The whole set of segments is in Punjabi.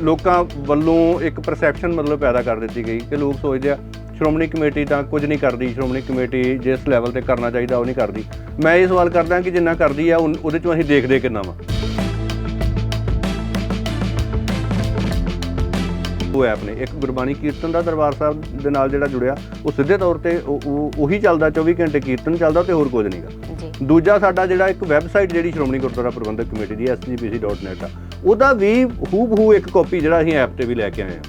ਲੋਕਾਂ ਵੱਲੋਂ ਇੱਕ ਪਰਸੈਪਸ਼ਨ ਮਤਲਬ ਪੈਦਾ ਕਰ ਦਿੱਤੀ ਗਈ ਕਿ ਲੋਕ ਸੋਚਦੇ ਆ, ਸ਼੍ਰੋਮਣੀ ਕਮੇਟੀ ਤਾਂ ਕੁਝ ਨਹੀਂ ਕਰਦੀ, ਸ਼੍ਰੋਮਣੀ ਕਮੇਟੀ ਜਿਸ ਲੈਵਲ ਤੇ ਕਰਨਾ ਚਾਹੀਦਾ ਉਹ ਨਹੀਂ ਕਰਦੀ। ਮੈਂ ਇਹ ਸਵਾਲ ਕਰਦਾ ਕਿ ਜਿੰਨਾ ਕਰਦੀ ਆ, ਉਨ- ਉਹਦੇ ਚੋਂ ਅਸੀਂ ਦੇਖਦੇ ਕਿੰਨਾ ਵਾ। ਉਹ ਐਪ ਨੇ, ਇੱਕ ਗੁਰਬਾਣੀ ਕੀਰਤਨ ਦਾ ਦਰਬਾਰ ਸਾਹਿਬ ਦੇ ਨਾਲ ਜਿਹੜਾ ਜੁੜਿਆ, ਉਹ ਸਿੱਧੇ ਤੌਰ ਤੇ ਉਹ- ਉਹ- ਉਹੀ ਚੱਲਦਾ 24 ਘੰਟੇ ਕੀਰਤਨ ਚੱਲਦਾ ਤੇ ਹੋਰ ਕੁਝ ਨਹੀਂਗਾ ਜੀ ਦੂਜਾ ਸਾਡਾ ਜਿਹੜਾ ਇੱਕ ਵੈਬਸਾਈਟ ਜਿਹੜੀ ਸ਼੍ਰੋਮਣੀ ਗੁਰਦੁਆਰਾ ਪ੍ਰਬੰਧਕ ਕਮੇਟੀ ਦੀ sgpc.net ਆ। ਉਹਦਾ ਵੀ ਹੂਬਹੂ ਇੱਕ ਕਾਪੀ ਜਿਹੜਾ ਅਸੀਂ ਐਪ ਤੇ ਵੀ ਲੈ ਕੇ ਆਏ ਹਾਂ।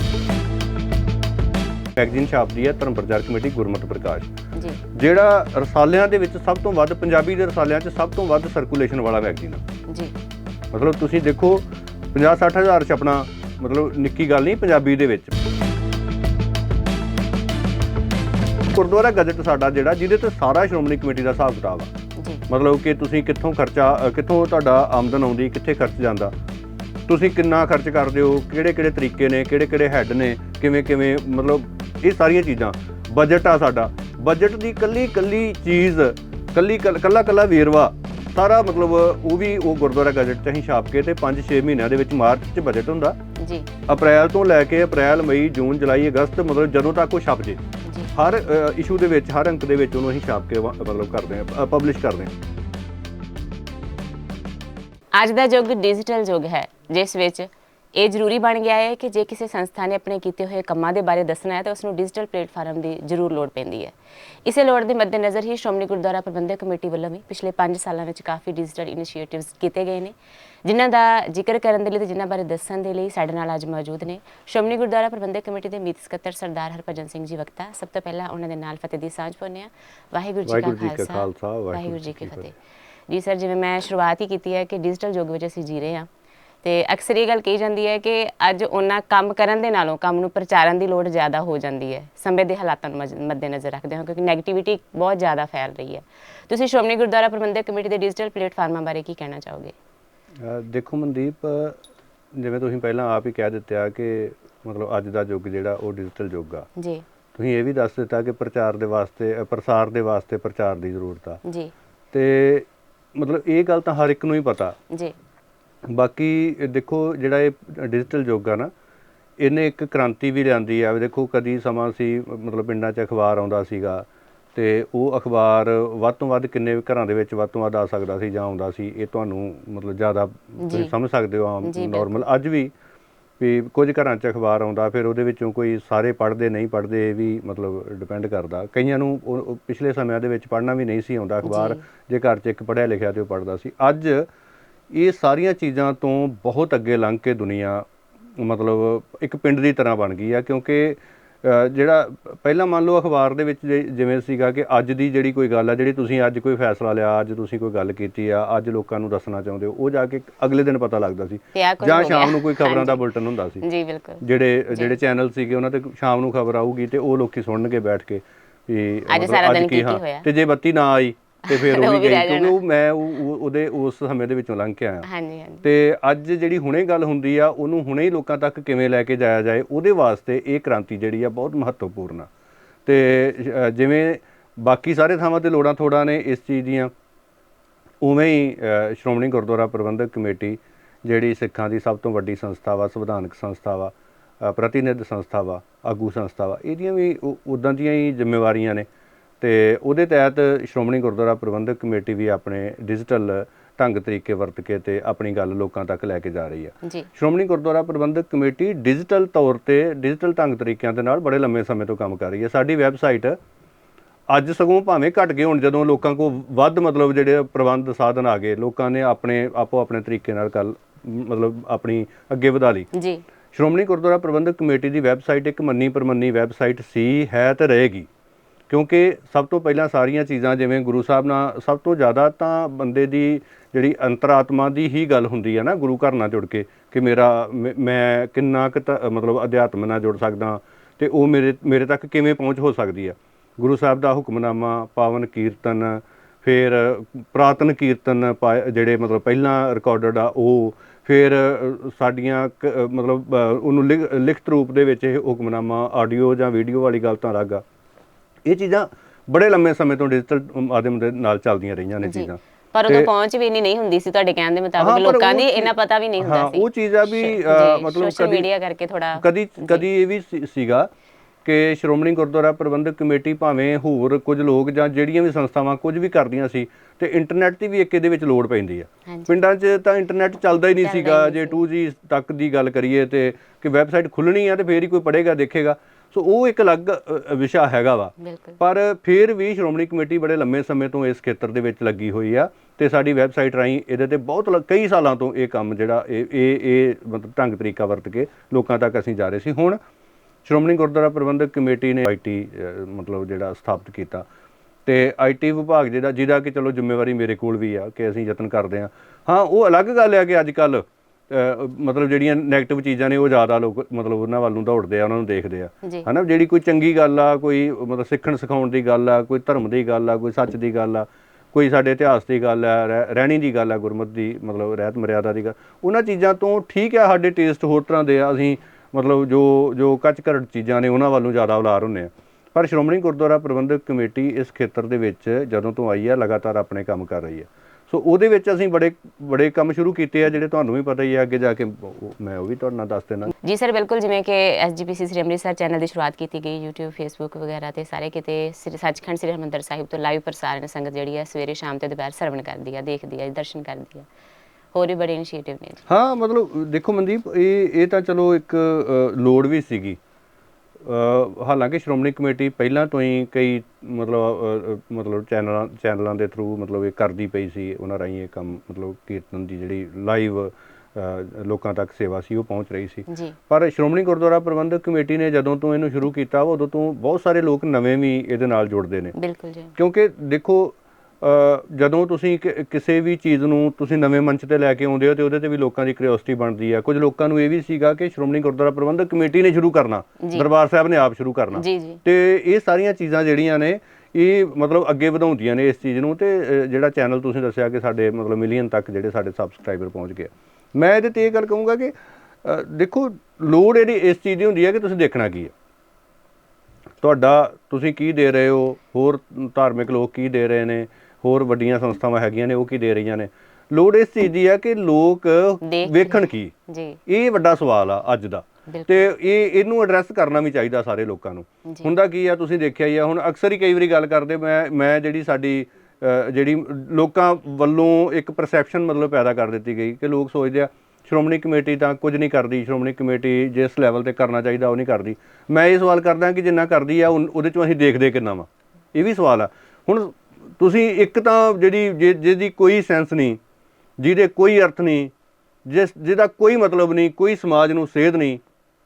ਮੈਗਜ਼ੀਨ ਛਾਪਦੀ ਹੈ ਧਰਮ ਪ੍ਰਚਾਰ ਕਮੇਟੀ ਗੁਰਮਤਿ ਪ੍ਰਕਾਸ਼। ਜੀ। ਜਿਹੜਾ ਰਸਾਲਿਆਂ ਦੇ ਵਿੱਚ ਸਭ ਤੋਂ ਵੱਧ ਪੰਜਾਬੀ ਦੇ ਰਸਾਲਿਆਂ 'ਚ ਸਭ ਤੋਂ ਵੱਧ ਸਰਕੂਲੇਸ਼ਨ ਵਾਲਾ ਮੈਗਜ਼ੀਨ ਆ। ਜੀ। ਮਤਲਬ ਤੁਸੀਂ ਦੇਖੋ 50 60 ਹਜ਼ਾਰ ਛਪਣਾ ਮਤਲਬ ਨਿੱਕੀ ਗੱਲ ਨਹੀਂ ਪੰਜਾਬੀ ਦੇ ਵਿੱਚ। ਗੁਰਦੁਆਰਾ ਗਜਟ ਸਾਡਾ ਜਿਹੜਾ ਜਿਹਦੇ ਤੇ ਸਾਰਾ ਸ਼੍ਰੋਮਣੀ ਕਮੇਟੀ ਦਾ ਹਿਸਾਬ ਕਿਤਾਬ ਆ। ਮਤਲਬ ਕਿ ਤੁਸੀਂ ਕਿੱਥੋਂ ਖਰਚਾ ਕਿੱਥੋਂ ਤੁਹਾਡਾ ਆਮਦਨ ਆਉਂਦੀ ਕਿੱਥੇ ਖਰਚ ਜਾਂਦਾ? ਤੁਸੀਂ ਕਿੰਨਾ ਖਰਚ ਕਰਦੇ ਹੋ? ਕਿਹੜੇ ਕਿਹੜੇ ਤਰੀਕੇ ਨੇ? ਕਿਹੜੇ ਕਿਹੜੇ ਹੈੱਡ ਨੇ? ਕਿਵੇਂ ਕਿਵੇਂ ਮਤਲਬ ਇਹ ਸਾਰੀਆਂ ਚੀਜ਼ਾਂ। ਬਜਟ ਆ ਸਾਡਾ। ਬਜਟ ਦੀ ਕੱਲੀ ਕੱਲੀ ਚੀਜ਼ ਕੱਲੀ ਕੱਲਾ ਕੱਲਾ ਵੇਰਵਾ ਸਾਰਾ ਮਤਲਬ ਉਹ ਵੀ ਉਹ ਗੁਰਦੁਆਰਾ ਗਜਟ ਤੇ ਅਸੀਂ ਛਾਪ ਕੇ ਤੇ 5-6 ਮਹੀਨਿਆਂ ਦੇ ਵਿੱਚ ਮਾਰਚ 'ਚ ਬਜਟ ਹੁੰਦਾ। ਜੀ। ਅਪ੍ਰੈਲ ਤੋਂ ਲੈ ਕੇ ਅਪ੍ਰੈਲ ਮਈ ਜੂਨ ਜੁਲਾਈ ਅਗਸਤ ਮਤਲਬ ਜਦੋਂ ਤੱਕ ਉਹ ਛਪ ਜੀ। ਹਰ ਇਸ਼ੂ ਦੇ ਵਿੱਚ, ਹਰ ਅੰਕ ਦੇ ਵਿੱਚ ਉਹਨੂੰ ਅਸੀਂ ਛਾਪ ਕੇ ਮਤਲਬ ਕਰਦੇ ਹਾਂ ਪਬਲਿਸ਼ ਕਰਦੇ ਹਾਂ। ਅੱਜ ਦਾ ਯੁੱਗ ਡਿਜੀਟਲ ਯੁੱਗ ਹੈ, ਜਿਸ ਵਿੱਚ ਇਹ ਜ਼ਰੂਰੀ ਬਣ ਗਿਆ ਹੈ ਕਿ ਜੇ ਕਿਸੇ ਸੰਸਥਾ ਨੇ ਆਪਣੇ ਕੀਤੇ ਹੋਏ ਕੰਮਾਂ ਦੇ ਬਾਰੇ ਦੱਸਣਾ ਹੈ ਤਾਂ ਉਸ ਨੂੰ ਡਿਜੀਟਲ ਪਲੇਟਫਾਰਮ ਦੀ ਜ਼ਰੂਰ ਲੋੜ ਪੈਂਦੀ ਹੈ। ਇਸੇ ਲੋੜ ਦੇ ਮੱਦੇਨਜ਼ਰ ਹੀ ਸ਼੍ਰੋਮਣੀ ਗੁਰਦੁਆਰਾ ਪ੍ਰਬੰਧਕ ਕਮੇਟੀ ਵੱਲੋਂ ਵੀ ਪਿਛਲੇ 5 ਸਾਲਾਂ ਵਿੱਚ ਕਾਫੀ ਡਿਜੀਟਲ ਇਨੀਸ਼ੀਏਟਿਵਸ ਕੀਤੇ ਗਏ ਨੇ ਜਿਨ੍ਹਾਂ ਦਾ ਜ਼ਿਕਰ ਕਰਨ ਦੇ ਲਈ ਤੇ ਜਿਨ੍ਹਾਂ ਬਾਰੇ ਦੱਸਣ ਦੇ ਲਈ ਸਾਡੇ ਨਾਲ ਅੱਜ ਮੌਜੂਦ ਨੇ। ਸ਼੍ਰੋਮਣੀ ਗੁਰਦੁਆਰਾ ਪ੍ਰਬੰਧਕ ਕਮੇਟੀ ਦੇ ਮੀਤ ਸਕੱਤਰ ਸਰਦਾਰ ਹਰਭਜਨ ਸਿੰਘ ਜੀ ਵਕਤਾ ਸਭ ਤੋਂ ਪਹਿਲਾਂ ਉਹਨਾਂ ਦੇ ਨਾਲ ਫਤਿਹ ਦੀ ਸਾਂਝ ਪਾਉਂਦੇ ਹਾਂ। ਵਾਹਿਗੁਰੂ ਜੀ ਕਾ ਖਾਲਸਾ, ਵਾਹਿਗੁਰੂ ਜੀ ਕੀ ਫਤਿਹ। ਜੀ ਸਰ ਜਿਵੇਂ ਮੈਂ ਸ਼ੁਰੂਆਤ ਹੀ ਕੀਤੀ ਹੈ ਕਿ ਡਿਜੀਟਲ ਯੁੱਗ ਵਿੱਚ ਅਸੀਂ ਜੀ ਰਹੇ ਹਾਂ ਤੇ ਅਕਸਰ ਇਹ ਗੱਲ ਕਹੀ ਜਾਂਦੀ ਹੈ ਕਿ ਅੱਜ ਉਹਨਾਂ ਕੰਮ ਕਰਨ ਦੇ ਨਾਲੋਂ ਕੰਮ ਨੂੰ ਪ੍ਰਚਾਰਨ ਦੀ ਲੋੜ ਜ਼ਿਆਦਾ ਹੋ ਜਾਂਦੀ ਹੈ। ਸਮੇਂ ਦੇ ਹਾਲਾਤਾਂ ਨੂੰ ਮੱਦੇਨਜ਼ਰ ਰੱਖਦੇ ਹਾਂ ਕਿਉਂਕਿ ਨੈਗੇਟਿਵਿਟੀ ਬਹੁਤ ਜ਼ਿਆਦਾ ਫੈਲ ਰਹੀ ਹੈ। ਤੁਸੀਂ ਸ਼੍ਰੋਮਣੀ ਗੁਰਦੁਆਰਾ ਪ੍ਰਬੰਧਕ ਕਮੇਟੀ ਦੇ ਡਿਜੀਟਲ ਪਲੇਟਫਾਰਮਾਂ ਬਾਰੇ ਕੀ ਕਹਿਣਾ ਚਾਹੋਗੇ? ਦੇਖੋ ਮਨਦੀਪ ਜਿਵੇਂ ਤੁਸੀਂ ਪਹਿਲਾਂ ਆਪ ਹੀ ਕਹਿ ਦਿੱਤਾ ਕਿ ਮਤਲਬ ਅੱਜ ਦਾ ਯੁੱਗ ਜਿਹੜਾ ਉਹ ਡਿਜੀਟਲ ਯੁੱਗ ਆ। ਜੀ। ਤੁਸੀਂ ਇਹ ਵੀ ਦੱਸ ਦਿੱਤਾ ਕਿ ਪ੍ਰਚਾਰ ਦੇ ਵਾਸਤੇ ਪ੍ਰਸਾਰ ਦੇ ਵਾਸਤੇ ਪ੍ਰਚਾਰ ਦੀ ਜ਼ਰੂਰਤ ਆ। ਜੀ। ਤੇ ਮਤਲਬ ਇਹ ਗੱਲ ਤਾਂ ਹਰ ਇੱਕ ਨੂੰ ਹੀ ਪਤਾ। ਜੀ। ਬਾਕੀ ਦੇਖੋ ਜਿਹੜਾ ਇਹ ਡਿਜੀਟਲ ਯੁੱਗ ਆ ਨਾ ਇਹਨੇ ਇੱਕ ਕ੍ਰਾਂਤੀ ਵੀ ਲਿਆਂਦੀ ਆ ਦੇਖੋ ਕਦੀ ਸਮਾਂ ਸੀ ਮਤਲਬ ਪਿੰਡਾਂ 'ਚ ਅਖਬਾਰ ਆਉਂਦਾ ਸੀਗਾ ਤੇ ਉਹ ਅਖਬਾਰ ਵੱਧ ਤੋਂ ਵੱਧ ਕਿੰਨੇ ਘਰਾਂ ਦੇ ਵਿੱਚ ਵੱਧ ਤੋਂ ਵੱਧ ਆ ਸਕਦਾ ਸੀ ਜਾਂ ਆਉਂਦਾ ਸੀ ਇਹ ਤੁਹਾਨੂੰ ਮਤਲਬ ਜ਼ਿਆਦਾ ਤੁਸੀਂ। ਸਮਝ ਸਕਦੇ ਹੋ ਆਮ। ਨਾਰਮਲ ਅੱਜ ਵੀ ਵੀ ਕੁਝ ਘਰਾਂ 'ਚ ਅਖਬਾਰ ਆਉਂਦਾ ਫਿਰ ਉਹਦੇ ਵਿੱਚੋਂ ਕੋਈ ਸਾਰੇ ਪੜ੍ਹਦੇ ਨਹੀਂ ਪੜ੍ਹਦੇ ਇਹ ਵੀ ਮਤਲਬ ਡਿਪੈਂਡ ਕਰਦਾ ਕਈਆਂ ਨੂੰ ਪਿਛਲੇ ਸਮਿਆਂ ਦੇ ਵਿੱਚ ਪੜ੍ਹਨਾ ਵੀ ਨਹੀਂ ਸੀ ਆਉਂਦਾ ਅਖਬਾਰ। ਜੇ ਘਰ 'ਚ ਇੱਕ ਪੜ੍ਹਿਆ ਲਿਖਿਆ ਤੇ ਉਹ ਪੜ੍ਹਦਾ ਸੀ ਅੱਜ ਇਹ ਸਾਰੀਆਂ ਚੀਜ਼ਾਂ ਤੋਂ ਬਹੁਤ ਅੱਗੇ ਲੰਘ ਕੇ ਦੁਨੀਆ ਮਤਲਬ ਇੱਕ ਪਿੰਡ ਦੀ ਤਰ੍ਹਾਂ ਬਣ ਗਈ ਆ ਕਿਉਂਕਿ ਜਿਹੜਾ ਪਹਿਲਾਂ ਮੰਨ ਲਓ ਅਖਬਾਰ ਦੇ ਵਿੱਚ ਜਿਵੇਂ ਸੀਗਾ ਕਿ ਅੱਜ ਦੀ ਜਿਹੜੀ ਕੋਈ ਗੱਲ ਆ ਜਿਹੜੀ ਤੁਸੀਂ ਅੱਜ ਕੋਈ ਫੈਸਲਾ ਲਿਆ ਅੱਜ ਤੁਸੀਂ ਕੋਈ ਗੱਲ ਕੀਤੀ ਆ ਅੱਜ ਲੋਕਾਂ ਨੂੰ ਦੱਸਣਾ ਚਾਹੁੰਦੇ ਹੋ ਉਹ ਜਾ ਕੇ ਅਗਲੇ ਦਿਨ ਪਤਾ ਲੱਗਦਾ ਸੀ ਜਾਂ ਸ਼ਾਮ। ਨੂੰ ਕੋਈ ਖਬਰਾਂ ਦਾ। ਬੁਲਟਨ ਹੁੰਦਾ ਸੀ ਜੀ ਬਿਲਕੁਲ ਜਿਹੜੇ ਜਿਹੜੇ ਚੈਨਲ ਸੀਗੇ ਉਹਨਾਂ ਤੇ ਸ਼ਾਮ ਨੂੰ ਖਬਰ ਆਊਗੀ ਤੇ ਉਹ ਲੋਕੀ ਸੁਣਨਗੇ ਬੈਠ ਕੇ ਵੀ ਅੱਜ ਸਾਰਾ ਦਿਨ ਕੀ। ਹੋਇਆ। ਤੇ ਜੇ ਬੱਤੀ ਨਾ ਆਈ ਤੇ ਫਿਰ ਉਹ ਉਹ ਵੀ ਵੀ ਰਹਿ ਗਈ ਕਿਉਂਕਿ। ਉਹ ਮੈਂ ਉਹ- ਉਹ- ਉਹਦੇ ਉਸ ਸਮੇਂ ਦੇ ਵਿੱਚੋਂ ਲੰਘ ਕੇ ਆਇਆ। ਹਾਂਜੀ ਹਾਂਜੀ। ਤੇ ਅੱਜ ਜਿਹੜੀ ਹੁਣੇ ਗੱਲ ਹੁੰਦੀ ਆ ਉਹਨੂੰ ਹੁਣੇ ਹੀ ਲੋਕਾਂ ਤੱਕ ਕਿਵੇਂ ਲੈ ਕੇ ਜਾਇਆ ਜਾਏ ਉਹਦੇ ਵਾਸਤੇ ਇਹ ਕ੍ਰਾਂਤੀ ਜਿਹੜੀ ਆ ਬਹੁਤ ਮਹੱਤਵਪੂਰਨ ਆ। ਤੇ ਅ, ਜਿਵੇਂ ਬਾਕੀ ਸਾਰੇ ਥਾਵਾਂ ਤੇ ਲੋੜਾਂ ਥੋੜਾਂ ਨੇ ਇਸ ਚੀਜ਼ ਦੀਆਂ ਉਵੇਂ ਹੀ ਅ, ਸ਼੍ਰੋਮਣੀ ਗੁਰਦੁਆਰਾ ਪ੍ਰਬੰਧਕ ਕਮੇਟੀ ਜਿਹੜੀ ਸਿੱਖਾਂ ਦੀ ਸਭ ਤੋਂ ਵੱਡੀ ਸੰਸਥਾ ਵਾ ਸੰਵਿਧਾਨਕ ਸੰਸਥਾ ਵਾ ਅ, ਪ੍ਰਤੀਨਿਧ ਸੰਸਥਾ ਵਾ ਆਗੂ ਸੰਸਥਾ ਵਾ ਇਹਦੀਆਂ ਵੀ ਉਦਾਂ ਦੀਆਂ ਹੀ ਜ਼ਿੰਮੇਵਾਰੀਆਂ ਨੇ। ਤੇ ਉਹਦੇ ਤਹਿਤ ਸ਼੍ਰੋਮਣੀ ਗੁਰਦੁਆਰਾ ਪ੍ਰਬੰਧਕ ਕਮੇਟੀ ਵੀ ਆਪਣੇ ਡਿਜੀਟਲ ਢੰਗ ਤਰੀਕੇ ਵਰਤ ਕੇ ਤੇ ਆਪਣੀ ਗੱਲ ਲੋਕਾਂ ਤੱਕ ਲੈ ਕੇ ਜਾ ਰਹੀ ਆ। ਜੀ। ਸ਼੍ਰੋਮਣੀ ਗੁਰਦੁਆਰਾ ਪ੍ਰਬੰਧਕ ਕਮੇਟੀ ਡਿਜੀਟਲ ਤੌਰ ਤੇ ਡਿਜੀਟਲ ਢੰਗ ਤਰੀਕਿਆਂ ਦੇ ਨਾਲ ਬੜੇ ਲੰਮੇ ਸਮੇਂ ਤੋਂ ਕੰਮ ਕਰ ਰਹੀ ਹੈ ਸਾਡੀ ਵੈਬਸਾਈਟ ਅੱਜ ਸਗੋਂ ਭਾਵੇਂ ਘਟ ਗਏ ਹੁਣ ਜਦੋਂ ਲੋਕਾਂ ਕੋਲ ਵੱਧ ਮਤਲਬ ਜਿਹੜੇ ਪ੍ਰਬੰਧ ਸਾਧਨ ਆ ਗਏ ਲੋਕਾਂ ਨੇ ਆਪਣੇ ਆਪੋ ਆਪਣੇ ਤਰੀਕੇ ਨਾਲ ਕੱਲ ਮਤਲਬ ਆਪਣੀ ਅੱਗੇ ਵਧਾ ਲਈ। ਜੀ। ਸ਼੍ਰੋਮਣੀ ਗੁਰਦੁਆਰਾ ਪ੍ਰਬੰਧਕ ਕਮੇਟੀ ਦੀ ਵੈਬਸਾਈਟ ਇੱਕ ਮੰਨੀ ਪਰਮੰਨੀ ਵੈਬਸਾਈਟ ਸੀ ਹੈ ਤੇ ਰਹੇਗੀ। ਕਿਉਂਕਿ ਸਭ ਤੋਂ ਪਹਿਲਾਂ ਸਾਰੀਆਂ ਚੀਜ਼ਾਂ ਜਿਵੇਂ ਗੁਰੂ ਸਾਹਿਬ ਨਾਲ ਸਭ ਤੋਂ ਜ਼ਿਆਦਾ ਤਾਂ ਬੰਦੇ ਦੀ ਜਿਹੜੀ ਅੰਤਰਾਤਮਾ ਦੀ ਹੀ ਗੱਲ ਹੁੰਦੀ ਹੈ ਨਾ ਗੁਰੂ ਘਰ ਨਾਲ ਜੁੜ ਕੇ ਕਿ ਮੇਰਾ ਮੈਂ- ਮੈਂ ਕਿੰਨਾ ਕੁ ਤ- ਮਤਲਬ ਅਧਿਆਤਮ ਨਾਲ ਜੁੜ ਸਕਦਾ ਤੇ ਉਹ ਮੇਰੇ ਮੇਰੇ ਤੱਕ ਕਿਵੇਂ ਪਹੁੰਚ ਹੋ ਸਕਦੀ ਹੈ ਗੁਰੂ ਸਾਹਿਬ ਦਾ ਹੁਕਮਨਾਮਾ, ਪਾਵਨ ਕੀਰਤਨ, ਫਿਰ ਪ੍ਰਾਤਨ ਕੀਰਤਨ ਪਾ- ਜਿਹੜੇ ਮਤਲਬ ਪਹਿਲਾਂ ਰਿਕਾਰਡਡ ਆ ਉਹ, ਫਿਰ ਸਾਡੀਆਂ ਕ- ਮਤਲਬ ਉਹਨੂੰ ਲਿਖ- ਲਿਖਤ ਰੂਪ ਦੇ ਵਿੱਚ ਇਹ ਹੁਕਮਨਾਮਾ, ਆਡੀਓ ਜਾਂ ਵੀਡੀਓ ਵਾਲੀ ਗੱਲ ਤਾਂ ਅਲੱਗ ਆ। ਇਹ ਚੀਜ਼ਾਂ ਬੜੇ ਲੰਮੇ ਸਮੇਂ ਤੋਂ ਡਿਜੀਟਲ ਮਾਧਿਅਮ ਦੇ ਨਾਲ ਚੱਲਦੀਆਂ ਰਹੀਆਂ ਨੇ ਚੀਜ਼ਾਂ। ਪਰ ਉਦੋਂ ਪਹੁੰਚ ਵੀ ਨਹੀਂ ਹੁੰਦੀ ਸੀ ਤੁਹਾਡੇ ਕਹਿਣ ਦੇ ਮੁਤਾਬਕ ਲੋਕਾਂ ਦੀ ਇੰਨਾ ਪਤਾ ਵੀ ਨਹੀਂ ਹੁੰਦਾ ਸੀ। ਉਹ ਚੀਜ਼ ਆ ਵੀ ਮਤਲਬ ਸੋਸ਼ਲ ਕਦੀ ਮੀਡੀਆ ਕਰਕੇ ਥੋੜਾ ਕਦੀ ਕਦੀ ਇਹ ਵੀ ਸੀਗਾ ਕਿ ਸ਼੍ਰੋਮਣੀ ਗੁਰਦੁਆਰਾ ਪ੍ਰਬੰਧਕ ਕਮੇਟੀ ਭਾਵੇਂ ਹੋਰ ਕੁਝ ਲੋਕ ਜਾਂ ਜਿਹੜੀਆਂ ਵੀ ਸੰਸਥਾਵਾਂ ਕੁਝ ਵੀ ਕਰਦੀਆਂ ਸੀ ਤੇ ਇੰਟਰਨੈਟ ਦੀ ਵੀ ਇੱਕ ਇਹਦੇ ਵਿੱਚ ਲੋੜ ਪੈਂਦੀ ਆ। ਪਿੰਡਾਂ 'ਚ ਤਾਂ ਇੰਟਰਨੈਟ ਚੱਲਦਾ ਹੀ ਨਹੀਂ ਸੀਗਾ ਜੇ 2G ਤੱਕ ਦੀ ਗੱਲ ਕਰੀਏ ਤੇ ਕਿ ਵੈਬਸਾਈਟ ਖੁੱਲਣੀ ਆ ਤੇ ਫੇਰ ਹੀ ਕੋਈ ਪੜ੍ਹੇਗਾ ਦੇਖੇਗਾ। ਸੋ ਉਹ ਇੱਕ ਅਲੱਗ ਵਿਸ਼ਾ ਹੈਗਾ ਵਾ। ਪਰ ਫਿਰ ਵੀ ਸ਼੍ਰੋਮਣੀ ਕਮੇਟੀ ਬੜੇ ਲੰਮੇ ਸਮੇਂ ਤੋਂ ਇਸ ਖੇਤਰ ਦੇ ਵਿੱਚ ਲੱਗੀ ਹੋਈ ਆ ਤੇ ਸਾਡੀ ਵੈਬਸਾਈਟ ਰਾਹੀਂ ਇਹਦੇ ਤੇ ਬਹੁਤ ਕਈ ਸਾਲਾਂ ਤੋਂ ਇਹ ਕੰਮ ਜਿਹੜਾ ਇਹ ਇਹ ਇਹ ਮਤਲਬ ਢੰਗ ਤਰੀਕਾ ਵਰਤ ਕੇ ਲੋਕਾਂ ਤੱਕ ਅਸੀਂ ਜਾ ਰਹੇ ਸੀ। ਹੁਣ ਸ਼੍ਰੋਮਣੀ ਗੁਰਦੁਆਰਾ ਪ੍ਰਬੰਧਕ ਕਮੇਟੀ ਨੇ ਆਈਟੀ ਮਤਲਬ ਜਿਹੜਾ ਸਥਾਪਿਤ ਕੀਤਾ। ਤੇ ਆਈਟੀ ਵਿਭਾਗ ਜਿਹੜਾ ਜਿਹਦਾ ਕਿ ਚਲੋ ਜ਼ਿੰਮੇਵਾਰੀ ਮੇਰੇ ਕੋਲ ਵੀ ਆ ਕਿ ਅਸੀਂ ਯਤਨ ਕਰਦੇ ਹਾਂ। ਹਾਂ ਉਹ ਅਲੱਗ ਗੱਲ ਹੈ ਕਿ ਅੱਜ ਕੱਲ ਮਤਲਬ ਜਿਹੜੀਆਂ 네ਗੇਟਿਵ ਚੀਜ਼ਾਂ ਨੇ ਉਹ ਜ਼ਿਆਦਾ ਲੋਕ ਮਤਲਬ ਉਹਨਾਂ ਵੱਲ ਨੂੰ ਦੌੜਦੇ ਆ ਉਹਨਾਂ ਨੂੰ ਦੇਖਦੇ ਆ। ਹਨਾ ਜਿਹੜੀ ਕੋਈ ਚੰਗੀ ਗੱਲ ਆ ਕੋਈ ਮਤਲਬ ਸਿੱਖਣ ਸਿਖਾਉਣ ਦੀ ਗੱਲ ਆ ਕੋਈ ਧਰਮ ਦੀ ਗੱਲ ਆ ਕੋਈ ਸੱਚ ਦੀ ਗੱਲ ਆ ਕੋਈ ਸਾਡੇ ਇਤਿਹਾਸ ਦੀ ਗੱਲ ਆ ਰਹਿ- ਰਹਿਣੀ ਦੀ ਗੱਲ ਆ ਗੁਰਮਤ ਦੀ ਮਤਲਬ ਰਹਿਤ ਮਰਿਆਦਾ ਦੀ ਗੱਲ ਉਹਨਾਂ ਚੀਜ਼ਾਂ ਤੋਂ ਠੀਕ ਆ ਸਾਡੇ ਟੇਸਟ ਹੋਰ ਤਰ੍ਹਾਂ ਦੇ ਆ ਅਸੀਂ ਮਤਲਬ ਜੋ ਜੋ ਕੱਚ ਘਰੜ ਚੀਜ਼ਾਂ ਨੇ ਉਹਨਾਂ ਵੱਲ ਜ਼ਿਆਦਾ ਉਲਾਰ ਹੁੰਨੇ ਆ। ਪਰ ਸ਼੍ਰੋਮਣੀ ਗੁਰਦੁਆਰਾ ਪ੍ਰਬੰਧਕ ਕਮੇਟੀ ਇਸ ਖੇਤਰ ਦੇ ਵਿੱਚ ਜਦੋਂ ਤੋਂ ਆਈ ਆ ਲਗਾਤਾਰ ਆਪਣੇ ਕੰਮ ਕਰ ਰਹੀ ਆ। ਸੋ ਉਹਦੇ ਵਿੱਚ ਅਸੀਂ ਬੜੇ ਬੜੇ ਕੰਮ ਸ਼ੁਰੂ ਕੀਤੇ ਆ ਜਿਹੜੇ ਤੁਹਾਨੂੰ ਵੀ ਪਤਾ ਹੀ ਆ ਅੱਗੇ ਜਾ ਕੇ ਮੈਂ ਉਹ ਵੀ ਤੁਹਾਡੇ ਨਾਲ ਦੱਸ ਦੇਣਾ। ਜੀ ਸਰ ਬਿਲਕੁਲ ਜਿਵੇਂ ਕਿ ਐਸਜੀਪੀਸੀ ਸ੍ਰੀ ਅੰਮ੍ਰਿਤਸਰ ਚੈਨਲ ਦੀ ਸ਼ੁਰੂਆਤ ਕੀਤੀ ਗਈ YouTube Facebook ਵਗੈਰਾ ਤੇ ਸਾਰੇ ਕਿਤੇ ਸ੍ਰੀ ਸੱਚਖੰਡ ਸ੍ਰੀ ਹਰਿਮੰਦਰ ਸਾਹਿਬ ਤੋਂ ਲਾਈਵ ਪ੍ਰਸਾਰਣ ਸੰਗਤ ਜਿਹੜੀ ਹੈ ਸਵੇਰੇ ਸ਼ਾਮ ਤੇ ਦੁਪਹਿਰ ਸਰਵਣ ਕਰਦੀ ਹੈ ਦੇਖਦੀ ਹੈ ਦਰਸ਼ਨ ਕਰਦੀ ਹੈ ਹੋਰ ਵੀ ਬੜੇ ਇਨੀਸ਼ੀਏਟਿਵ ਨੇ ਹਾਂ ਮਤਲਬ ਦੇਖੋ ਮਨਦੀਪ ਇਹ ਇਹ ਤਾਂ ਚਲੋ ਇੱਕ ਲੋੜ ਵੀ ਸੀਗੀ। ਹਾਲਾਂਕਿ ਸ਼੍ਰੋਮਣੀ ਕਮੇਟੀ ਪਹਿਲਾਂ ਤੋਂ ਹੀ ਕਈ ਮਤਲਬ ਮਤਲਬ ਚੈਨਲਾਂ ਚੈਨਲਾਂ ਦੇ ਥਰੂ ਮਤਲਬ ਇਹ ਕਰਦੀ ਪਈ ਸੀ ਉਹਨਾਂ ਰਾਹੀਂ ਇਹ ਕੰਮ ਮਤਲਬ ਕੀਰਤਨ ਦੀ ਜਿਹੜੀ ਲਾਈਵ ਲੋਕਾਂ ਤੱਕ ਸੇਵਾ ਸੀ ਉਹ ਪਹੁੰਚ ਰਹੀ ਸੀ। ਪਰ ਸ਼੍ਰੋਮਣੀ ਗੁਰਦੁਆਰਾ ਪ੍ਰਬੰਧਕ ਕਮੇਟੀ ਨੇ ਜਦੋਂ ਤੋਂ ਇਹਨੂੰ ਸ਼ੁਰੂ ਕੀਤਾ ਉਦੋਂ ਤੋਂ ਬਹੁਤ ਸਾਰੇ ਲੋਕ ਨਵੇਂ ਵੀ ਇਹਦੇ ਨਾਲ ਜੁੜਦੇ ਨੇ। ਬਿਲਕੁਲ ਜੀ। ਕਿਉਂਕਿ ਦੇਖੋ ਜਦੋਂ ਤੁਸੀਂ ਕਿਸੇ ਵੀ ਚੀਜ਼ ਨੂੰ ਤੁਸੀਂ ਨਵੇਂ ਮੰਚ ਤੇ ਲੈ ਕੇ ਆਉਂਦੇ ਹੋ ਤੇ ਉਹਦੇ ਤੇ ਵੀ ਲੋਕਾਂ ਦੀ ਕਿਉਰਿਓਸਿਟੀ ਬਣਦੀ ਆ। ਕੁਝ ਲੋਕਾਂ ਨੂੰ ਇਹ ਵੀ ਸੀਗਾ ਕਿ ਸ਼੍ਰੋਮਣੀ ਗੁਰਦੁਆਰਾ ਪ੍ਰਬੰਧਕ ਕਮੇਟੀ ਨੇ ਸ਼ੁਰੂ ਕਰਨਾ। ਦਰਬਾਰ ਸਾਹਿਬ ਨੇ ਆਪ ਸ਼ੁਰੂ ਕਰਨਾ। ਤੇ ਇਹ ਸਾਰੀਆਂ ਚੀਜ਼ਾਂ ਜਿਹੜੀਆਂ ਨੇ ਇਹ ਮਤਲਬ ਅੱਗੇ ਵਧਾਉਂਦੀਆਂ ਨੇ ਇਸ ਚੀਜ਼ ਨੂੰ ਤੇ ਜਿਹੜਾ ਚੈਨਲ ਤੁਸੀਂ ਦੱਸਿਆ ਕਿ ਸਾਡੇ ਮਤਲਬ ਮਿਲੀਅਨ ਤੱਕ ਜਿਹੜੇ ਸਾਡੇ ਸਬਸਕ੍ਰਾਈਬਰ ਪਹੁੰਚ ਗਏ। ਮੈਂ ਇਹਦੇ ਤੇ ਇਹ ਗੱਲ ਕਹੂੰਗਾ ਕਿ ਦੇਖੋ ਲੋੜ ਇਹਦੀ ਇਸ ਚੀਜ਼ ਦੀ ਹੁੰਦੀ ਹੈ ਕਿ ਤੁਸੀਂ ਦੇਖਣਾ ਕੀ ਹੈ ਤੁਹਾਡਾ ਤੁਸੀਂ ਕੀ ਦੇ ਰਹੇ ਹੋ? ਹੋਰ ਧਾਰਮਿਕ ਲੋਕ ਕੀ ਦੇ ਰਹੇ ਨੇ? ਹੋਰ ਵੱਡੀਆਂ ਸੰਸਥਾਵਾਂ ਹੈਗੀਆਂ ਨੇ ਉਹ ਕੀ ਦੇ ਰਹੀਆਂ ਨੇ? ਲੋੜ ਇਸ ਚੀਜ਼ ਦੀ ਹੈ ਕਿ ਲੋਕ ਵੇਖਣ ਕੀ? ਜੀ। ਇਹ ਵੱਡਾ ਸਵਾਲ ਆ ਅੱਜ ਦਾ। ਤੇ ਇਹ ਇਹਨੂੰ ਐਡਰੈਸ ਕਰਨਾ ਵੀ ਚਾਹੀਦਾ ਸਾਰੇ ਲੋਕਾਂ ਨੂੰ। ਹੁੰਦਾ ਕੀ ਆ ਤੁਸੀਂ ਦੇਖਿਆ ਹੀ ਆ ਹੁਣ ਅਕਸਰ ਹੀ ਕਈ ਵਾਰੀ ਗੱਲ ਕਰਦੇ ਮੈਂ ਮੈਂ ਜਿਹੜੀ ਸਾਡੀ ਜਿਹੜੀ ਲੋਕਾਂ ਵੱਲੋਂ ਇੱਕ ਪਰਸੈਪਸ਼ਨ ਮਤਲਬ ਪੈਦਾ ਕਰ ਦਿੱਤੀ ਗਈ ਕਿ ਲੋਕ ਸੋਚਦੇ ਆ ਸ਼੍ਰੋਮਣੀ ਕਮੇਟੀ ਤਾਂ ਕੁਝ ਨਹੀਂ ਕਰਦੀ ਸ਼੍ਰੋਮਣੀ ਕਮੇਟੀ ਜਿਸ ਲੈਵਲ ਤੇ ਕਰਨਾ ਚਾਹੀਦਾ ਉਹ ਨਹੀਂ ਕਰਦੀ। ਮੈਂ ਇਹ ਸਵਾਲ ਕਰਦਾ ਕਿ ਜਿੰਨਾ ਕਰਦੀ ਆ ਉਹਦੇ ਚੋਂ ਅਸੀਂ ਦੇਖਦੇ ਕਿੰਨਾ ਵਾ। ਇਹ ਵੀ ਸਵਾਲ ਆ। ਹੁਣ ਤੁਸੀਂ ਇੱਕ ਤਾਂ ਜਿਹੜੀ ਜਿਹਦੀ ਕੋਈ ਸੈਂਸ ਨਹੀਂ ਜਿਹਦੇ ਕੋਈ ਅਰਥ ਨਹੀਂ ਜਿਸ ਜਿਹਦਾ ਕੋਈ ਮਤਲਬ ਨਹੀਂ ਕੋਈ ਸਮਾਜ ਨੂੰ ਸੇਧ ਨਹੀਂ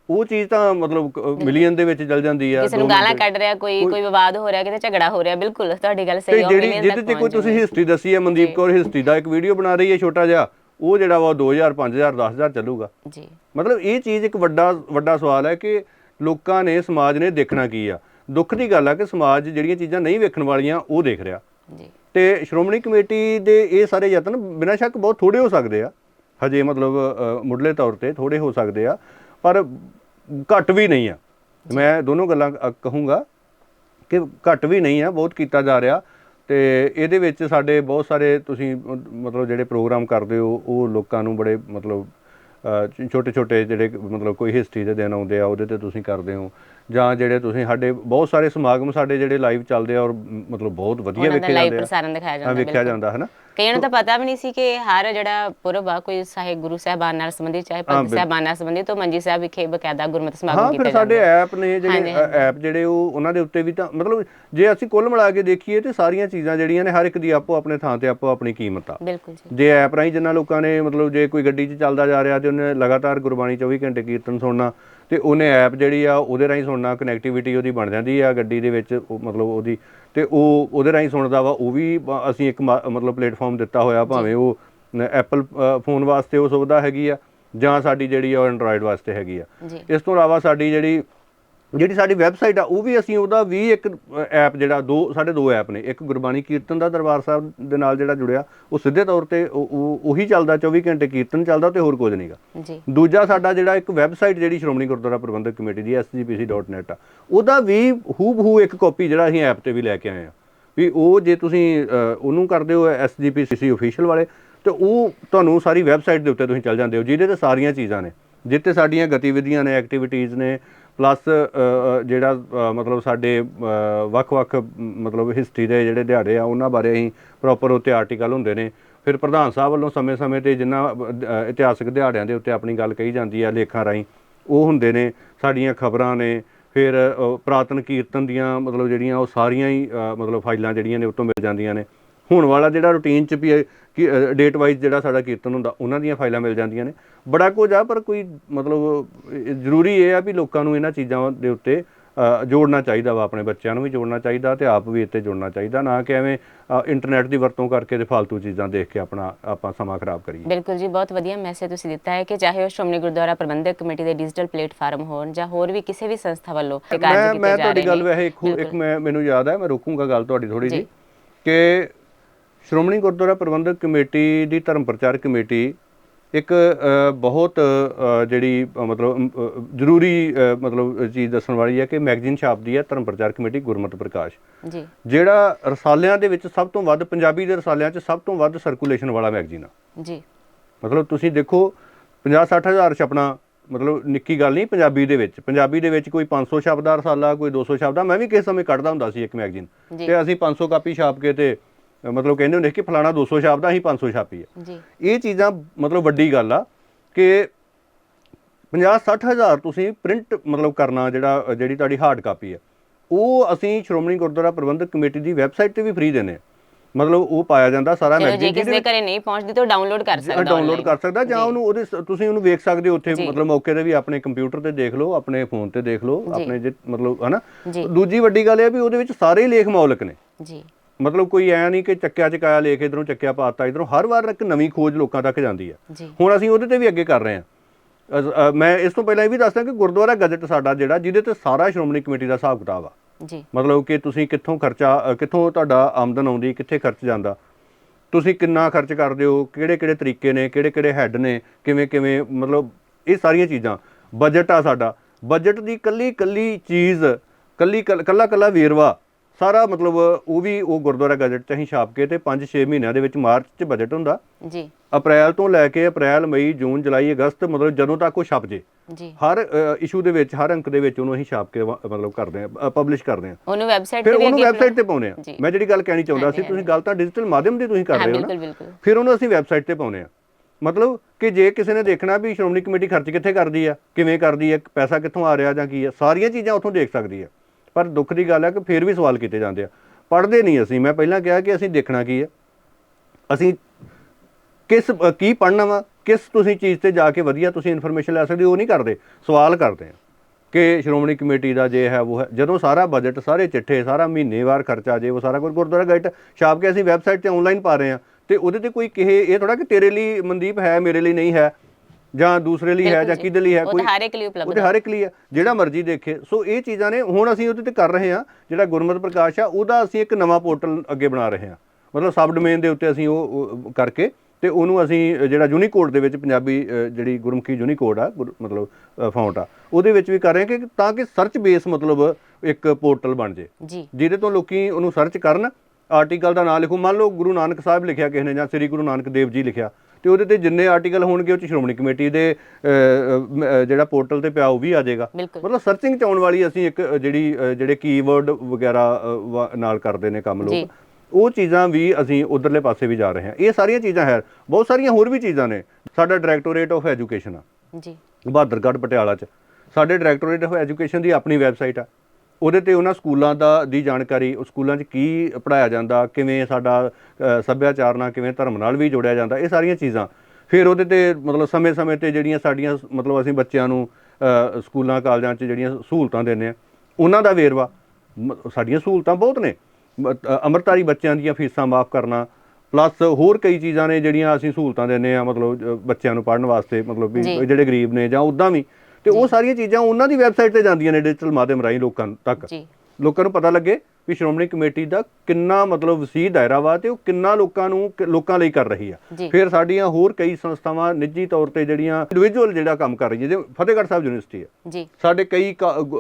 ਉਹ ਚੀਜ਼ ਤਾਂ ਮਤਲਬ ਮਿਲੀਅਨ ਦੇ ਵਿੱਚ ਚਲ ਜਾਂਦੀ ਆ ਕਿਸੇ ਨੂੰ ਗਾਲਾਂ ਕੱਢ ਰਿਹਾ ਕੋਈ ਕੋਈ ਵਿਵਾਦ ਹੋ ਰਿਹਾ ਕਿਤੇ ਝਗੜਾ ਹੋ ਰਿਹਾ ਬਿਲਕੁਲ ਤੁਹਾਡੀ ਗੱਲ ਸਹੀ ਹੈ ਜਿਹੜੀ ਤੱਕ ਤੇ ਕੋਈ ਤੁਸੀਂ ਜਾਂਦੀ। ਹਿਸਟਰੀ ਦੱਸੀ ਹੈ ਮਨਦੀਪ ਕੌਰ ਹਿਸਟਰੀ ਦਾ ਇੱਕ ਵੀਡੀਓ ਬਣਾ ਰਹੀ ਹੈ ਛੋਟਾ ਜਿਹਾ ਉਹ ਜਿਹੜਾ ਵਾ 2000 5000 10000 ਚੱਲੂਗਾ। ਜੀ। ਮਤਲਬ ਇਹ ਚੀਜ਼ ਇੱਕ ਵੱਡਾ ਵੱਡਾ ਸਵਾਲ ਹੈ ਕਿ ਲੋਕਾਂ ਨੇ ਸਮਾਜ ਨੇ ਦੇਖਣਾ ਕੀ ਆ? ਦੁੱਖ ਦੀ ਗੱਲ ਆ ਕਿ ਸਮਾਜ ਜਿਹੜੀਆਂ ਚੀਜ਼ਾਂ ਨਹੀਂ ਵੇਖਣ ਵਾਲੀਆਂ ਉਹ ਦੇਖ ਰਿਹਾ। ਜੀ। ਤੇ ਸ਼੍ਰੋਮਣੀ ਕਮੇਟੀ ਦੇ ਇਹ ਸਾਰੇ ਯਤਨ ਬਿਨਾਂ ਸ਼ੱਕ ਬਹੁਤ ਥੋੜੇ ਹੋ ਸਕਦੇ ਆ। ਹਜੇ ਮਤਲਬ ਮੁੱਢਲੇ ਤੌਰ ਤੇ ਥੋੜੇ ਹੋ ਸਕਦੇ ਆ ਪਰ ਘੱਟ ਵੀ ਨਹੀਂ ਆ। ਮੈਂ ਦੋਨੋਂ ਗੱਲਾਂ ਕਹੂੰਗਾ ਕਿ ਘੱਟ ਵੀ ਨਹੀਂ ਆ ਬਹੁਤ ਕੀਤਾ ਜਾ ਰਿਹਾ। ਤੇ ਇਹਦੇ ਵਿੱਚ ਸਾਡੇ ਬਹੁਤ ਸਾਰੇ ਤੁਸੀਂ ਮਤਲਬ ਜਿਹੜੇ ਪ੍ਰੋਗਰਾਮ ਕਰਦੇ ਹੋ ਉਹ ਲੋਕਾਂ ਨੂੰ ਬੜੇ ਮਤਲਬ ਛੋਟੇ ਛੋਟੇ ਜਿਹੜੇ ਮਤਲਬ ਕੋਈ ਹਿਸਟਰੀ ਦੇ ਦਿਨ ਆਉਂਦੇ ਆ ਉਹਦੇ ਤੇ ਤੁਸੀਂ ਕਰਦੇ ਹੋ। ਜਾਂ ਜਿਹੜੇ ਤੁਸੀਂ ਸਾਡੇ ਬਹੁਤ ਸਾਰੇ ਸਮਾਗਮ ਸਾਡੇ ਜਿਹੜੇ ਲਾਈਵ ਚੱਲਦੇ ਆ ਔਰ ਮਤਲਬ ਬਹੁਤ ਵਧੀਆ ਵੇਖੇ ਲਾਈਵ ਜਾਂਦੇ ਆ। ਪ੍ਰਸਾਰਣ ਦਿਖਾਇਆ ਹਾਂ ਜਾਂਦਾ ਵੇਖਿਆ ਜਾਂਦਾ ਹੈ ਨਾ ਕਈਆਂ ਨੂੰ ਤਾਂ ਪਤਾ ਵੀ ਨਹੀਂ ਸੀ ਕਿ ਹਰ ਜਿਹੜਾ ਪੁਰਬ ਆ ਕੋਈ ਚਾਹੇ ਗੁਰੂ ਸਾਹਿਬਾਨ ਨਾਲ ਸੰਬੰਧਿਤ ਚਾਹੇ ਬਿਲਕੁਲ। ਸਾਹਿਬਾਨ ਨਾਲ ਸੰਬੰਧਿਤ ਤੋਂ ਮੰਜੀ ਸਾਹਿਬ ਵਿਖੇ ਬਕਾਇਦਾ ਗੁਰਮਤਿ ਸਮਾਗਮ ਹਾਂ ਕੀਤੇ ਜਾਂਦੇ ਸਾਡੇ ਆ। ਐਪ ਨੇ ਜਿਹੜੇ ਐਪ ਜਿਹੜੇ ਉਹ ਉਹਨਾਂ ਦੇ ਉੱਤੇ ਵੀ ਤਾਂ ਮਤਲਬ ਜੇ ਅਸੀਂ ਕੁੱਲ ਮਿਲਾ ਕੇ ਦੇਖੀਏ ਤੇ ਸਾਰੀਆਂ ਚੀਜ਼ਾਂ ਜਿਹੜੀਆਂ ਨੇ ਹਰ ਇੱਕ ਦੀ ਆਪੋ ਆਪਣੇ ਥਾਂ ਤੇ ਆਪੋ ਆਪਣੀ ਕੀਮਤ ਆ। ਬਿਲਕੁਲ ਜੀ। ਜੇ ਐਪ ਰਾਹੀਂ ਜਿੰਨਾ ਲੋਕਾਂ ਨੇ ਮਤਲਬ ਜੇ ਕੋਈ ਗੱਡੀ 'ਚ ਚੱਲਦਾ ਜਾ ਰਿਹਾ ਤੇ ਉਹਨੇ ਲਗਾਤਾਰ ਗੁਰਬਾਣੀ 24 ਘੰਟੇ ਕੀਰਤਨ ਸੁਣਨਾ ਤੇ ਉਹਨੇ ਐਪ ਜਿਹੜੀ ਆ ਉਹਦੇ ਰਾਹੀਂ ਸੁਣਨਾ ਕਨੈਕਟੀਵਿਟੀ ਉਹਦੀ ਬਣ ਜਾਂਦੀ ਆ ਗੱਡੀ ਦੇ ਵਿੱਚ ਉਹ ਮਤਲਬ ਉਹਦੀ। ਤੇ ਉਹ ਉਹਦੇ ਰਾਹੀਂ ਸੁਣਦਾ ਵਾ ਉਹ ਵੀ ਅਸੀਂ ਇੱਕ ਮਤਲਬ ਪਲੇਟਫਾਰਮ ਦਿੱਤਾ ਹੋਇਆ ਭਾਵੇਂ ਉਹ ਐਪਲ ਫੋਨ ਵਾਸਤੇ ਉਹ ਸੁਵਿਧਾ ਹੈਗੀ ਆ ਜਾਂ ਸਾਡੀ ਜਿਹੜੀ ਆ ਉਹ ਐਂਡਰੋਇਡ ਵਾਸਤੇ ਹੈਗੀ ਆ। ਇਸ ਤੋਂ ਇਲਾਵਾ ਸਾਡੀ ਜਿਹੜੀ ਜਿਹੜੀ ਸਾਡੀ ਵੈਬਸਾਈਟ ਆ ਉਹ ਵੀ ਅਸੀਂ ਉਹਦਾ ਵੀ ਇੱਕ ਐਪ ਜਿਹੜਾ ਦੋ ਸਾਡੇ ਦੋ ਐਪ ਨੇ। ਇੱਕ ਗੁਰਬਾਣੀ ਕੀਰਤਨ ਦਾ ਦਰਬਾਰ ਸਾਹਿਬ ਦੇ ਨਾਲ ਜਿਹੜਾ ਜੁੜਿਆ ਉਹ ਸਿੱਧੇ ਤੌਰ ਤੇ ਉਹ- ਉਹ ਚੱਲਦਾ 24 ਘੰਟੇ ਕੀਰਤਨ ਚੱਲਦਾ ਤੇ ਹੋਰ ਕੁਝ ਨਹੀਂਗਾ। ਜੀ। ਦੂਜਾ ਸਾਡਾ ਜਿਹੜਾ ਇੱਕ ਵੈਬਸਾਈਟ ਜਿਹੜੀ ਸ਼੍ਰੋਮਣੀ ਗੁਰਦੁਆਰਾ ਪ੍ਰਬੰਧਕ ਕਮੇਟੀ ਦੀ sgpc.net ਆ ਉਹਦਾ ਵੀ ਹੂਬਹੂ ਇੱਕ ਕਾਪੀ ਜਿਹੜਾ ਅਸੀਂ ਐਪ ਤੇ ਵੀ ਲੈ ਕੇ ਆਏ ਆ। ਵੀ ਉਹ ਜੇ ਤੁਸੀਂ ਉਹਨੂੰ ਕਰਦੇ ਹੋ ਐਸਜੀਪੀਸੀਸੀ ਅਫੀਸ਼ੀਅਲ ਵਾਲੇ ਤੇ ਉਹ ਤੁਹਾਨੂੰ ਸਾਰੀ ਵੈਬਸਾਈਟ ਦੇ ਉੱਤੇ ਤੁਸੀਂ ਚੱਲ ਜਾਂਦੇ ਹੋ ਜਿਹਦੇ ਤੇ ਸਾਰੀਆਂ ਚੀਜ਼ਾਂ ਨੇ ਜਿੱਤੇ ਸਾਡੀਆਂ ਗਤੀਵਿਧੀਆਂ ਨੇ ਐਕਟੀਵਿਟੀਜ਼ ਨੇ ਪਲੱਸ ਜਿਹੜਾ ਮਤਲਬ ਸਾਡੇ ਵੱਖ-ਵੱਖ ਮਤਲਬ ਹਿਸਟਰੀ ਦੇ ਜਿਹੜੇ ਦਿਹਾੜੇ ਆ ਉਹਨਾਂ ਬਾਰੇ ਅਸੀਂ ਪ੍ਰੋਪਰ ਉੱਤੇ ਆਰਟੀਕਲ ਹੁੰਦੇ ਨੇ। ਫਿਰ ਪ੍ਰਧਾਨ ਸਾਹਿਬ ਵੱਲੋਂ ਸਮੇਂ-ਸਮੇਂ ਤੇ ਜਿੰਨਾ ਇਤਿਹਾਸਿਕ ਦਿਹਾੜਿਆਂ ਦੇ ਉੱਤੇ ਆਪਣੀ ਗੱਲ ਕਹੀ ਜਾਂਦੀ ਆ ਲੇਖਾਂ ਰਾਹੀਂ ਉਹ ਹੁੰਦੇ ਨੇ ਸਾਡੀਆਂ ਖਬਰਾਂ ਨੇ। ਫਿਰ ਅ, ਪੁਰਾਤਨ ਕੀਰਤਨ ਦੀਆਂ ਮਤਲਬ ਜਿਹੜੀਆਂ ਉਹ ਸਾਰੀਆਂ ਹੀ ਮਤਲਬ ਫਾਈਲਾਂ ਜਿਹੜੀਆਂ ਨੇ ਉਹ ਤੋਂ ਮਿਲ ਜਾਂਦੀਆਂ ਨੇ। ਹੁਣ ਵਾਲਾ ਜਿਹੜਾ ਰੂਟੀਨ ਚ ਵੀ ਕਿ ਡੇਟ ਵਾਈਜ਼ ਜਿਹੜਾ ਸਾਡਾ ਕੀਰਤਨ ਹੁੰਦਾ ਉਹਨਾਂ ਦੀਆਂ ਫਾਈਲਾਂ ਮਿਲ ਜਾਂਦੀਆਂ ਨੇ ਬੜਾ ਕੁਝ ਆ ਪਰ ਕੋਈ ਮਤਲਬ ਜ਼ਰੂਰੀ ਇਹ ਆ ਵੀ ਲੋਕਾਂ ਨੂੰ ਇਹਨਾਂ ਚੀਜ਼ਾਂ ਦੇ ਉੱਤੇ ਜੋੜਨਾ ਚਾਹੀਦਾ ਵਾ ਆਪਣੇ ਬੱਚਿਆਂ ਨੂੰ ਵੀ ਜੋੜਨਾ ਚਾਹੀਦਾ ਤੇ ਆਪ ਵੀ ਇੱਥੇ ਜੁੜਨਾ ਚਾਹੀਦਾ ਨਾ ਕਿ ਐਵੇਂ ਇੰਟਰਨੈਟ ਦੀ ਵਰਤੋਂ ਕਰਕੇ ਤੇ ਫालतू ਚੀਜ਼ਾਂ ਦੇਖ ਕੇ ਆਪਣਾ ਆਪਾਂ ਸਮਾਂ ਖਰਾਬ ਕਰੀਏ ਬਿਲਕੁਲ ਜੀ ਬਹੁਤ ਵਧੀਆ ਮੈਸੇਜ ਤੁਸੀਂ ਦਿੱਤਾ ਹੈ ਕਿ ਚਾਹੇ ਉਹ ਸ਼੍ਰੋਮਣੀ ਗੁਰਦੁਆਰਾ ਪ੍ਰਬੰਧਕ ਕਮੇਟੀ ਦੇ ਡਿਜੀਟਲ ਪਲੇਟਫਾਰਮ ਹੋਣ ਜਾਂ ਹੋਰ ਵੀ ਕਿਸੇ ਵੀ ਸੰਸਥਾ ਵੱਲੋਂ ਕਾਰਜ ਮੈਂ ਤੁਹਾਡੀ ਗੱਲ। ਵੈਸੇ ਇੱਕ ਇੱਕ ਬਿਲਕੁਲ। ਮੈਂ ਮੈਨੂੰ ਯਾਦ ਹੈ ਮੈਂ ਰੋਕੂੰਗਾ ਗੱਲ ਤੁਹਾਡੀ ਥੋੜੀ। ਜੀ ਕਿ ਸ਼੍ਰੋਮਣੀ ਗੁਰਦੁਆਰਾ ਪ੍ਰਬੰਧਕ ਕਮੇਟੀ ਦੀ ਧਰਮ ਪ੍ਰਚਾਰ ਕਮੇਟੀ ਇੱਕ ਬਹੁਤ ਜਿਹੜੀ ਮਤਲਬ ਜ਼ਰੂਰੀ ਮਤਲਬ ਚੀਜ਼ ਦੱਸਣ ਵਾਲੀ ਹੈ ਕਿ ਮੈਗਜ਼ੀਨ ਛਾਪਦੀ ਹੈ ਧਰਮ ਪ੍ਰਚਾਰ ਕਮੇਟੀ ਗੁਰਮਤਿ ਪ੍ਰਕਾਸ਼। ਜੀ। ਜਿਹੜਾ ਰਸਾਲਿਆਂ ਦੇ ਵਿੱਚ ਸਭ ਤੋਂ ਵੱਧ ਪੰਜਾਬੀ ਦੇ ਰਸਾਲਿਆਂ 'ਚ ਸਭ ਤੋਂ ਵੱਧ ਸਰਕੂਲੇਸ਼ਨ ਵਾਲਾ ਮੈਗਜ਼ੀਨ ਆ। ਜੀ। ਮਤਲਬ ਤੁਸੀਂ ਦੇਖੋ 50 ਹਜ਼ਾਰ ਛਪਣਾ ਮਤਲਬ ਨਿੱਕੀ ਗੱਲ ਨਹੀਂ ਪੰਜਾਬੀ ਦੇ ਵਿੱਚ। ਪੰਜਾਬੀ ਦੇ ਵਿੱਚ ਕੋਈ 500 ਸ਼ਬਦ ਦਾ ਰਸਾਲਾ ਕੋਈ 200 ਸ਼ਬਦ ਦਾ ਮੈਂ ਵੀ ਕਿਸੇ ਸਮੇਂ ਕੱਢਦਾ ਹੁੰਦਾ ਸੀ ਇੱਕ ਮੈਗਜ਼ੀਨ। ਤੇ ਅਸੀਂ 500 ਕਾਪੀ ਛਾਪ ਕੇ ਤੇ ਮਤਲਬ ਕਹਿੰਦੇ ਹੁੰਦੇ ਸੀ ਕਿ ਫਲਾਣਾ 200 ਛਾਪ ਦਾ ਅਸੀਂ 500 ਛਾਪੀ ਹੈ ਜੀ ਇਹ ਚੀਜ਼ਾਂ ਮਤਲਬ ਵੱਡੀ ਗੱਲ ਆ ਕਿ 50 ਹਜ਼ਾਰ ਤੁਸੀਂ ਪ੍ਰਿੰਟ ਮਤਲਬ ਕਰਨਾ ਜਿਹੜਾ ਜਿਹੜੀ ਤੁਹਾਡੀ ਹਾਰਡ ਕਾਪੀ ਹੈ ਉਹ ਅਸੀਂ ਸ਼੍ਰੋਮਣੀ ਗੁਰਦੁਆਰਾ ਪ੍ਰਬੰਧਕ ਕਮੇਟੀ ਦੀ ਵੈਬਸਾਈਟ ਤੇ ਵੀ ਫ੍ਰੀ ਦਿੰਦੇ ਹਾਂ ਮਤਲਬ ਉਹ ਪਾਇਆ ਜਾਂਦਾ ਸਾਰਾ ਚਲੋ ਜੇ ਮੈਗਜ਼ੀਨ ਕਿਸੇ ਦੇ ਘਰੇ ਨਹੀਂ ਪਹੁੰਚਦੀ ਤਾਂ ਡਾਊਨਲੋਡ ਕਰ ਸਕਦਾ ਡਾਊਨਲੋਡ। ਕਰ ਸਕਦਾ ਜਾਂ ਉਹਨੂੰ ਉਹਦੇ ਤੁਸੀਂ ਉਹਨੂੰ ਵੇਖ ਸਕਦੇ ਹੋ ਉੱਥੇ। ਮਤਲਬ ਮੌਕੇ ਤੇ ਵੀ ਆਪਣੇ ਕੰਪਿਊਟਰ ਤੇ ਦੇਖ ਲਓ ਆਪਣੇ ਫੋਨ ਤੇ ਦੇਖ ਲਓ। ਆਪਣੇ ਜੇ ਮਤਲਬ ਹਨਾ। ਦੂਜੀ ਵੱਡੀ ਗੱਲ ਇਹ ਆ ਵੀ ਉਹਦੇ ਵਿੱਚ ਸਾਰੇ ਲੇਖ ਮੌਲਿਕ ਨੇ ਜੀ ਮਤਲਬ ਕੋਈ ਐ ਨਹੀਂ ਕਿ ਚੱਕਿਆ ਚਕਾਇਆ ਲੇਖ ਇਧਰੋਂ ਚੱਕਿਆ ਪਾਤਾ ਇਧਰੋਂ ਹਰ ਵਾਰ ਇੱਕ ਨਵੀਂ ਖੋਜ ਲੋਕਾਂ ਤੱਕ ਜਾਂਦੀ ਆ। ਜੀ। ਹੁਣ ਅਸੀਂ ਉਹਦੇ ਤੇ ਵੀ ਅੱਗੇ ਕਰ ਰਹੇ ਹਾਂ। ਮੈਂ ਇਸ ਤੋਂ ਪਹਿਲਾਂ ਇਹ ਵੀ ਦੱਸਦਾ ਕਿ ਗੁਰਦੁਆਰਾ ਗਜਟ ਸਾਡਾ ਜਿਹੜਾ ਜਿਹਦੇ ਤੇ ਸਾਰਾ ਸ਼੍ਰੋਮਣੀ ਕਮੇਟੀ ਦਾ ਹਿਸਾਬ ਕਿਤਾਬ ਆ। ਜੀ। ਮਤਲਬ ਕਿ ਤੁਸੀਂ ਕਿੱਥੋਂ ਖਰਚਾ ਕਿੱਥੋਂ ਤੁਹਾਡਾ ਆਮਦਨ ਆਉਂਦੀ ਕਿੱਥੇ ਖਰਚ ਜਾਂਦਾ ਤੁਸੀਂ ਕਿੰਨਾ ਖਰਚ ਕਰਦੇ ਹੋ ਕਿਹੜੇ ਕਿਹੜੇ ਤਰੀਕੇ ਨੇ ਕਿਹੜੇ ਕਿਹੜੇ ਹੈੱਡ ਨੇ ਕਿਵੇਂ ਕਿਵੇਂ ਮਤਲਬ ਇਹ ਸਾਰੀਆਂ ਚੀਜ਼ਾਂ। ਬਜਟ ਆ ਸਾਡਾ। ਬਜਟ ਦੀ ਕੱਲੀ ਕੱਲੀ ਚੀਜ਼ ਕੱਲੀ ਕੱਲਾ ਕੱਲਾ ਵੇਰਵਾ ਸਾਰਾ ਮਤਲਬ ਉਹ ਵੀ ਉਹ ਗੁਰਦੁਆਰਾ ਗਜਟ ਚ ਅਸੀਂ ਛਾਪ ਕੇ ਤੇ 5-6 ਮਹੀਨਿਆਂ ਦੇ ਵਿੱਚ ਮਾਰਚ ਚ ਬਜਟ ਹੁੰਦਾ। ਜੀ। ਅਪ੍ਰੈਲ ਤੋਂ ਲੈ ਕੇ ਅਪ੍ਰੈਲ ਮਈ ਜੂਨ ਜੁਲਾਈ ਅਗਸਤ ਮਤਲਬ ਜਦੋਂ ਤੱਕ ਉਹ ਛਪ ਜੇ। ਜੀ। ਹਰ ਇਸ਼ੂ ਦੇ ਵਿੱਚ ਹਰ ਅੰਕ ਦੇ ਵਿੱਚ ਉਹਨੂੰ ਅਸੀਂ ਛਾਪ ਕੇ ਮਤਲਬ ਕਰਦੇ ਹਾਂ ਪਬਲਿਸ਼ ਕਰਦੇ ਹਾਂ। ਉਹਨੂੰ ਵੈਬਸਾਈਟ ਤੇ ਵੀ ਉਹਨੂੰ ਵੈਬਸਾਈਟ ਤੇ ਪਾਉਨੇ ਆ। ਮੈਂ ਜਿਹੜੀ ਗੱਲ ਕਹਿਣੀ ਚਾਹੁੰਦਾ ਸੀ ਤੁਸੀਂ ਗੱਲ ਤਾਂ ਡਿਜੀਟਲ ਮਾਧਿਅਮ ਦੀ ਤੁਸੀਂ ਕਰ ਹਾਂ ਰਹੇ ਹੋ ਨਾ? ਫਿਰ ਉਹਨੂੰ ਅਸੀਂ ਵੈਬਸਾਈਟ ਤੇ ਪਾਉਨੇ ਆ ਮਤਲਬ ਕਿ ਜੇ ਕਿਸੇ ਨੇ ਦੇਖਣਾ ਵੀ ਸ਼੍ਰੋਮਣੀ ਕਮੇਟੀ ਖਰਚ ਕਿੱਥੇ ਕਰਦੀ ਆ ਕਿਵੇਂ ਕਰਦੀ ਆ ਪੈਸਾ ਕਿੱਥੋਂ ਆ ਰਿਹਾ ਜਾਂ ਕੀ ਆ ਸਾਰੀਆਂ ਚੀਜ਼ਾਂ ਉੱਥੋਂ ਦੇਖ ਸਕਦੀ ਆ। ਪਰ ਦੁੱਖ ਦੀ ਗੱਲ ਹੈ ਕਿ ਫਿਰ ਵੀ ਸਵਾਲ ਕੀਤੇ ਜਾਂਦੇ ਆ। ਪੜ੍ਹਦੇ ਨਹੀਂ ਅਸੀਂ। ਮੈਂ ਪਹਿਲਾਂ ਕਿਹਾ ਕਿ ਅਸੀਂ ਦੇਖਣਾ ਕੀ ਹੈ। ਅਸੀਂ ਕਿਸ ਕੀ ਪੜ੍ਹਨਾ ਵਾ, ਕਿਸ ਤੁਸੀਂ ਚੀਜ਼ ਤੇ ਜਾ ਕੇ ਵਧੀਆ ਤੁਸੀਂ ਇਨਫੋਰਮੇਸ਼ਨ ਲੈ ਸਕਦੇ ਹੋ, ਉਹ ਨਹੀਂ ਕਰਦੇ। ਸਵਾਲ ਕਰਦੇ ਆ ਕਿ ਸ਼੍ਰੋਮਣੀ ਕਮੇਟੀ ਦਾ ਜੇ ਹੈ, ਉਹ ਹੈ। ਜਦੋਂ ਸਾਰਾ ਬਜਟ ਸਾਰੇ ਚਿੱਠੇ, ਸਾਰਾ ਮਹੀਨੇਵਾਰ ਖਰਚਾ ਜੇ, ਉਹ ਸਾਰਾ ਕੁਝ ਗੁਰਦੁਆਰਾ ਗਾਈਡ ਛਾਪ ਕੇ ਅਸੀਂ ਵੈਬਸਾਈਟ ਤੇ ਆਨਲਾਈਨ ਪਾ ਰਹੇ ਆ। ਤੇ ਉਹਦੇ ਤੇ ਕੋਈ ਕਿਹੇ, ਇਹ ਥੋੜਾ ਕਿ ਤੇਰੇ ਲਈ ਮਨਦੀਪ ਹੈ, ਮੇਰੇ ਲਈ ਨਹੀਂ ਹੈ। ਜਾਂ ਦੂਸਰੇ ਲਈ ਹੈ ਬਿਲਕੁਲ ਜਾਂ। ਜੀ। ਕਿਹਦੇ ਲਈ ਹੈ ਉਹ ਤਾਂ ਹਰ ਇੱਕ ਲਈ ਉਪਲਬਧ ਉਹ ਤੇ ਹਰ ਇੱਕ ਲਈ ਹੈ ਜਿਹੜਾ ਮਰਜ਼ੀ ਦੇਖੇ। ਸੋ ਇਹ ਚੀਜ਼ਾਂ ਨੇ ਹੁਣ ਅਸੀਂ ਉਹਦੇ ਤੇ ਕਰ ਰਹੇ ਹਾਂ ਜਿਹੜਾ ਗੁਰਮਤਿ ਪ੍ਰਕਾਸ਼ ਆ ਉਹਦਾ ਅਸੀਂ ਇੱਕ ਨਵਾਂ ਪੋਰਟਲ ਅੱਗੇ ਬਣਾ ਰਹੇ ਹਾਂ। ਮਤਲਬ ਸਬ ਡੋਮੇਨ ਦੇ ਉੱਤੇ ਅਸੀਂ ਉਹ ਉਹ ਕਰਕੇ ਤੇ ਉਹਨੂੰ ਅਸੀਂ ਜਿਹੜਾ ਯੂਨੀਕੋਡ ਦੇ ਵਿੱਚ ਪੰਜਾਬੀ ਅ, ਜਿਹੜੀ ਗੁਰਮੁਖੀ ਯੂਨੀਕੋਡ ਆ ਗੁਰ- ਮਤਲਬ ਫੌਂਟ ਆ ਉਹਦੇ ਵਿੱਚ ਵੀ ਕਰ ਰਹੇ ਹਾਂ ਕਿ ਤਾਂ ਕਿ ਸਰਚ ਬੇਸ ਮਤਲਬ ਇੱਕ ਪੋਰਟਲ ਬਣ ਜੇ। ਜੀ। ਜਿਹਦੇ ਤੋਂ ਲੋਕੀ ਉਹਨੂੰ ਸਰਚ ਕਰਨ ਆਰਟੀਕਲ ਦਾ ਨਾਮ ਲਿਖੋ। ਮੰਨ ਲਓ ਗੁਰੂ ਨਾਨਕ ਸਾਹਿਬ ਲਿਖਿਆ ਕਿਸੇ ਨੇ ਜਾਂ ਸ੍ਰੀ ਗੁਰੂ ਨਾਨਕ ਦੇਵ ਜੀ ਲਿਖਿਆ। ਤੇ ਉਹਦੇ ਤੇ ਜਿੰਨੇ ਆਰਟੀਕਲ ਹੋਣਗੇ ਉਹ ਚ ਸ਼੍ਰੋਮਣੀ ਕਮੇਟੀ ਦੇ ਜਿਹੜਾ ਪੋਰਟਲ ਤੇ ਪਿਆ ਉਹ ਵੀ ਆ ਜਾਏਗਾ। ਮਤਲਬ ਸਰਚਿੰਗ ਚ ਆਉਣ ਵਾਲੀ ਅਸੀਂ ਇੱਕ ਜਿਹੜੀ ਜਿਹੜੇ ਕੀਵਰਡ ਵਗੈਰਾ ਨਾਲ ਕਰਦੇ ਨੇ ਕੰਮ। ਲੋਕ ਉਹ ਚੀਜ਼ਾਂ ਵੀ ਅਸੀਂ ਉਧਰਲੇ ਪਾਸੇ ਵੀ ਜਾ ਰਹੇ ਹਾਂ। ਇਹ ਸਾਰੀਆਂ ਚੀਜ਼ਾਂ ਹੈ ਬਹੁਤ ਸਾਰੀਆਂ ਹੋਰ ਵੀ ਚੀਜ਼ਾਂ ਨੇ। ਸਾਡਾ ਡਾਇਰੈਕਟੋਰੇਟ ਆਫ ਐਜੂਕੇਸ਼ਨ ਆ। ਜੀ। ਬਹਾਦਰਗੜ੍ਹ ਪਟਿਆਲਾ ਚ। ਸਾਡੇ ਡਾਇਰੈਕਟੋਰੇਟ ਆਫ ਐਜੂਕੇਸ਼ਨ ਦੀ ਆਪਣੀ ਵੈਬਸਾਈਟ ਆ। ਉਹਦੇ ਤੇ ਉਹਨਾਂ ਸਕੂਲਾਂ ਦਾ ਦੀ ਜਾਣਕਾਰੀ ਉਹ ਸਕੂਲਾਂ 'ਚ ਕੀ ਪੜਾਇਆ ਜਾਂਦਾ ਕਿਵੇਂ ਸਾਡਾ ਸੱਭਿਆਚਾਰ ਨਾਲ ਕਿਵੇਂ ਧਰਮ ਨਾਲ ਵੀ ਜੋੜਿਆ ਜਾਂਦਾ ਇਹ ਸਾਰੀਆਂ ਚੀਜ਼ਾਂ ਫਿਰ ਉਹਦੇ ਤੇ ਮਤਲਬ ਸਮੇਂ-ਸਮੇਂ ਤੇ ਜਿਹੜੀਆਂ ਸਾਡੀਆਂ ਮਤਲਬ ਅਸੀਂ ਬੱਚਿਆਂ ਨੂੰ ਸਕੂਲਾਂ ਕਾਲਜਾਂ 'ਚ ਜਿਹੜੀਆਂ ਸਹੂਲਤਾਂ ਦਿੰਦੇ ਆ ਉਹਨਾਂ ਦਾ ਵੇਰਵਾ ਸਾਡੀਆਂ ਸਹੂਲਤਾਂ ਬਹੁਤ ਨੇ ਮ- ਅ, ਅੰਮ੍ਰਿਤਧਾਰੀ ਬੱਚਿਆਂ ਦੀਆਂ ਫੀਸਾਂ ਮਾਫ ਕਰਨਾ ਪਲੱਸ ਹੋਰ ਕਈ ਚੀਜ਼ਾਂ ਨੇ ਜਿਹੜੀਆਂ ਅਸੀਂ ਸਹੂਲਤਾਂ ਦਿੰਦੇ ਆ ਮਤਲਬ ਬੱਚਿਆਂ ਨੂੰ ਪੜ੍ਹਨ ਵਾਸਤੇ ਮਤਲਬ ਵੀ। ਜਿਹੜੇ ਗਰੀਬ ਨੇ ਜਾਂ ਉਦਾਂ ਵੀ ਤੇ ਉਹ ਸਾਰੀਆਂ ਚੀਜ਼ਾਂ ਉਹਨਾਂ ਦੀ ਵੈਬਸਾਈਟ ਤੇ ਜਾਂਦੀਆਂ ਨੇ ਡਿਜੀਟਲ ਮਾਧਿਅਮ ਰਾਹੀਂ ਲੋਕਾਂ ਤੱਕ। ਜੀ। ਲੋਕਾਂ ਨੂੰ ਪਤਾ ਲੱਗੇ ਵੀ ਸ਼੍ਰੋਮਣੀ ਕਮੇਟੀ ਦਾ ਕਿੰਨਾ ਮਤਲਬ ਵਸੀਹ ਦਾਇਰਾ ਵਾ ਤੇ ਉਹ ਕਿੰਨਾ ਲੋਕਾਂ ਨੂੰ ਲੋਕਾਂ ਲਈ ਕਰ ਰਹੀ ਆ। ਫਿਰ ਸਾਡੀਆਂ ਹੋਰ ਕਈ ਸੰਸਥਾਵਾਂ ਨਿੱਜੀ ਤੌਰ ਤੇ ਜਿਹੜੀਆਂ ਇੰਡੀਵਿਜੂਅਲ ਜਿਹੜਾ ਕੰਮ ਕਰ ਰਹੀਆਂ ਜਿਵੇਂ ਫਤਿਹਗੜ੍ਹ ਸਾਹਿਬ ਯੂਨੀਵਰਸਿਟੀ ਆ। ਜੀ। ਸਾਡੇ ਕਈ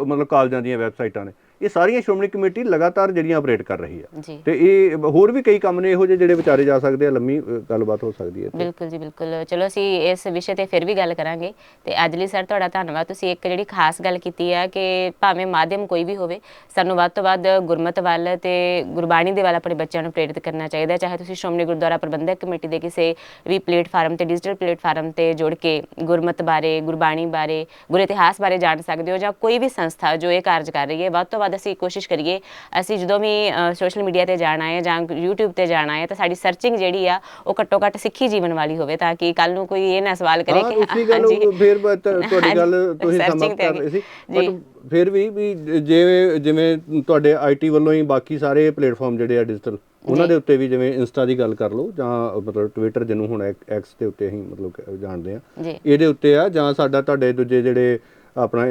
ਮਤਲਬ ਕਾਲਜਾਂ ਦੀਆਂ ਵੈਬਸਾਈਟਾਂ ਨੇ। ਇਹ ਸਾਰੀਆਂ ਸ਼੍ਰੋਮਣੀ ਕਮੇਟੀ ਲਗਾਤਾਰ ਜਿਹੜੀਆਂ ਆਪਰੇਟ ਕਰ ਰਹੀ ਜੀ। ਤੇ ਇਹ ਹੋਰ ਵੀ ਕਈ ਕੰਮ ਨੇ ਇਹੋ ਜਿਹੇ ਜਿਹੜੇ ਵਿਚਾਰੇ ਜਾ ਸਕਦੇ ਆ ਲੰਮੀ ਗੱਲਬਾਤ ਹੋ ਸਕਦੀ ਹੈ। ਬਿਲਕੁਲ ਜੀ ਬਿਲਕੁਲ। ਚਲੋ ਅਸੀਂ ਇਸ ਵਿਸ਼ੇ ਤੇ ਫਿਰ ਵੀ ਗੱਲ ਕਰਾਂਗੇ। ਤੇ ਅੱਜ ਲਈ ਸਰ ਤੁਹਾਡਾ ਧੰਨਵਾਦ। ਤੁਸੀਂ ਇੱਕ ਜਿਹੜੀ ਖਾਸ ਗੱਲ ਕੀਤੀ ਹੈ ਕਿ ਭਾਵੇਂ ਮਾਧਿਅਮ ਕੋਈ ਵੀ ਹੋਵੇ ਸਾਨੂੰ ਵੱਧ ਤੋਂ ਵੱਧ ਗੁਰਮਤ ਵੱਲ ਤੇ ਗੁਰਬਾਣੀ ਦੇ ਵੱਲ ਆਪਣੇ ਬੱਚਿਆਂ ਨੂੰ ਪ੍ਰੇਰਿਤ ਕਰਨਾ ਚਾਹੀਦਾ। ਚਾਹੇ ਤੁਸੀਂ ਸ਼੍ਰੋਮਣੀ ਗੁਰਦੁਆਰਾ ਪ੍ਰਬੰਧਕ ਕਮੇਟੀ ਦੇ ਕਿਸੇ ਵੀ ਪਲੇਟਫਾਰਮ ਤੇ ਡਿਜੀਟਲ ਪਲੇਟਫਾਰਮ ਤੇ ਜੁੜ ਕੇ ਗੁਰਮਤ ਬਾਰੇ ਗੁਰਬਾਣੀ ਬਾਰੇ ਗੁਰ ਇਤਿਹਾਸ ਬਾਰੇ ਜਾਣ ਸਕਦੇ ਹੋ ਜਾਂ ਕੋਈ ਵੀ ਸੰਸਥਾ ਜੋ ਇਹ ਕਾਰਜ ਕਰ ਰਹੀ ਹੈ ਵੱਧ ਤੋਂ ਵੱਧ ਅਸੀਂ ਕੋਸ਼ਿਸ਼ ਕਰੀਏ ਅਸੀਂ ਜਦੋਂ ਵੀ ਸੋਸ਼ਲ ਮੀਡੀਆ ਤੇ ਜਾਣਾ ਹੈ ਜਾਂ YouTube ਤੇ ਜਾਣਾ ਹੈ ਤਾਂ ਸਾਡੀ ਸਰਚਿੰਗ ਜਿਹੜੀ ਆ ਉਹ ਘੱਟੋ ਘੱਟ ਸਿੱਖੀ ਜੀਵਨ ਵਾਲੀ ਹੋਵੇ ਤਾਂ ਕਿ ਕੱਲ ਨੂੰ ਕੋਈ ਇਹ ਨਾ ਸਵਾਲ ਕਰੇ ਹਾਂ ਕਿ ਗੱਲ ਹਾਂਜੀ, ਫੇਰ ਤੁਹਾਡੀ ਗੱਲ ਤੁਸੀਂ ਸਮਝ ਕਰ। ਰਹੇ ਸੀ। ਬਟ ਫਿਰ ਵੀ ਵੀ ਜਿਵੇਂ ਜਿਵੇਂ ਤੁਹਾਡੇ ਆਈਟੀ ਵੱਲੋਂ ਹੀ ਬਾਕੀ ਸਾਰੇ ਪਲੇਟਫਾਰਮ ਜਿਹੜੇ ਆ ਡਿਜੀਟਲ ਉਹਨਾਂ ਦੇ ਉੱਤੇ ਵੀ ਜਿਵੇਂ ਇੰਸਟਾ ਦੀ ਗੱਲ ਕਰ ਲਓ ਜਾਂ ਮਤਲਬ ਟਵਿੱਟਰ ਜਿਹਨੂੰ ਹੁਣ ਐਕਸ ਦੇ ਉੱਤੇ ਅਸੀਂ ਮਤਲਬ ਜਾਣਦੇ ਆ ਇਹਦੇ ਉੱਤੇ ਆ ਜਾਂ ਸਾਡਾ ਤੁਹਾਡੇ ਦੂਜੇ ਜਿਹੜੇ ਆਪਣਾ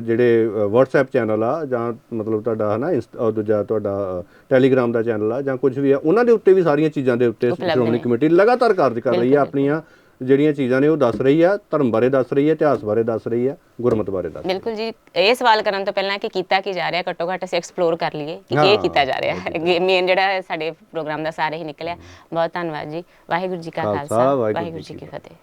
ਜਿਹੜੇ WhatsApp ਚੈਨਲ ਆ ਜਾਂ ਮਤਲਬ ਤੁਹਾਡਾ ਹਨਾ ਉਹ ਦੂਜਾ ਤੁਹਾਡਾ ਟੈਲੀਗ੍ਰਾਮ ਦਾ ਚੈਨਲ ਆ ਜਾਂ ਕੁਝ ਵੀ ਆ ਉਹਨਾਂ ਦੇ ਉੱਤੇ ਵੀ ਸਾਰੀਆਂ ਚੀਜ਼ਾਂ ਦੇ ਉੱਤੇ ਸ਼੍ਰੋਮਣੀ। ਕਮੇਟੀ ਲਗਾਤਾਰ ਕਾਰਜ ਕਰ ਰਹੀ ਆ ਆਪਣੀਆਂ ਜਿਹੜੀਆਂ ਚੀਜ਼ਾਂ ਨੇ ਉਹ ਦੱਸ ਰਹੀ ਆ ਧਰਮ ਬਾਰੇ ਦੱਸ ਰਹੀ ਆ ਇਤਿਹਾਸ ਬਾਰੇ ਦੱਸ ਰਹੀ ਆ ਗੁਰਮਤ ਬਾਰੇ ਦੱਸ। ਬਿਲਕੁਲ ਜੀ ਇਹ ਸਵਾਲ ਕਰਨ ਤੋਂ ਪਹਿਲਾਂ ਕਿ ਕੀਤਾ ਕੀ ਜਾ ਰਿਹਾ ਘੱਟੋ ਘੱਟ ਅਸੀਂ ਐਕਸਪਲੋਰ ਕਰ ਲਈਏ ਕਿ ਇਹ ਕੀਤਾ ਜਾ ਰਿਹਾ। ਹੈ ਮੇਨ ਜਿਹੜਾ ਸਾਡੇ ਪ੍ਰੋਗਰਾਮ ਦਾ ਸਾਰੇ ਹੀ ਨਿਕਲਿਆ। ਬਹੁਤ ਧੰਨਵਾਦ ਜੀ। ਵਾਹਿਗੁਰੂ ਜੀ ਕਾ ਖਾਲਸਾ, ਵਾਹਿਗੁਰੂ ਜੀ ਕੀ ਫਤਿਹ।